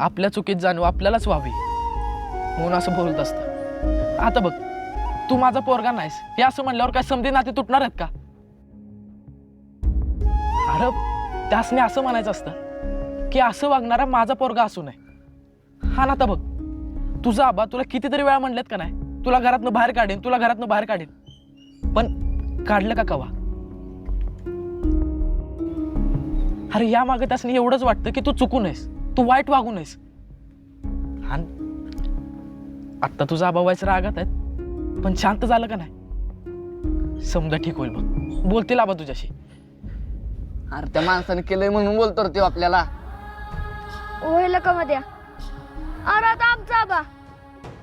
आपल्या चुकीत जाणीव आपल्यालाच व्हावी म्हणून असं बोलत असतं. आता बघ तू माझा पोरगा नाहीस. हे असं म्हणल्यावर काय समधी नाते तुटणार आहेत का? अरे त्यासने असं म्हणायचं असतं की असं वागणारा माझा पोरगा असू नये. हा ना आता बघ तुझा आबा तुला कितीतरी वेळा म्हणलेत का नाही तुला घरातनं बाहेर काढेन तुला घरातनं बाहेर काढेन. पण काढलं का कवा? अरे या मागे त्यासनी एवढंच वाटतं की तू चुकू नयेस. तू वाईट वागू नयेस. आणि आत्ता तुझा आबा व्हायचं रागात आहेत पण शांत झालं का नाही? समजा ठीक होईल बघ. बोलतील आबा तुझ्याशी. अरे त्या माणसाने केलंय म्हणून बोलतो रे तो आपल्याला. होईल का मध्ये? अरे आता आमचा आबा.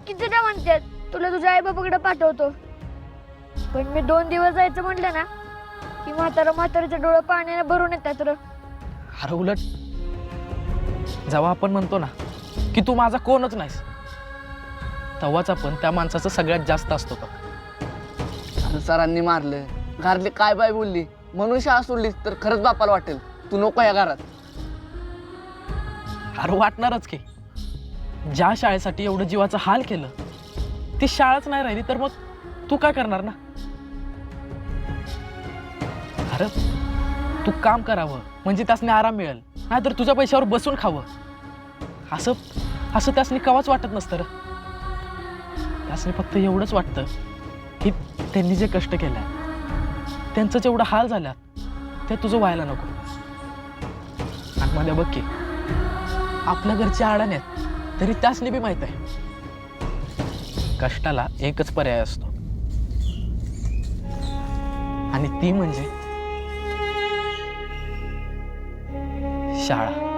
किती त्या म्हणतात तुला तुझ्या आई बाबाकडे पाठवतो. पण मी दोन दिवस जायचं म्हटलं ना की म्हातारा म्हातारीचे डोळे पाण्याने भरून येतात र. अरे उलट. जेव्हा आपण म्हणतो ना की तू माझा कोणच नाहीस तेव्हाच आपण त्या माणसाचं सगळ्यात जास्त असतो बघ. अरे सरांनी मारलं घरातली काय बाय बोलली? म्हणून शाळा सोडलीस तर खरंच बापाला वाटेल. तू नको या घरात. अरे वाटणारच की. ज्या शाळेसाठी एवढं जीवाचं हाल केलं ती शाळाच नाही राहिली तर मग तू काय करणार ना? अरे तू काम करावं म्हणजे त्यासने आराम मिळेल. नाहीतर तुझ्या पैशावर बसून खावं. असं असं त्यासनी कवाच वाटत नसतं र. त्यासनी फक्त एवढंच वाटतं की त्यांनी जे कष्ट केलं त्यांचं जेवढं हाल झाल्यात ते तुझं व्हायला नको. आणि बघ की आपल्या घरच्या आडाने आहेत तरी त्यासनी बी माहीत आहे. कष्टाला एकच पर्याय असतो. आणि ती म्हणजे शाळा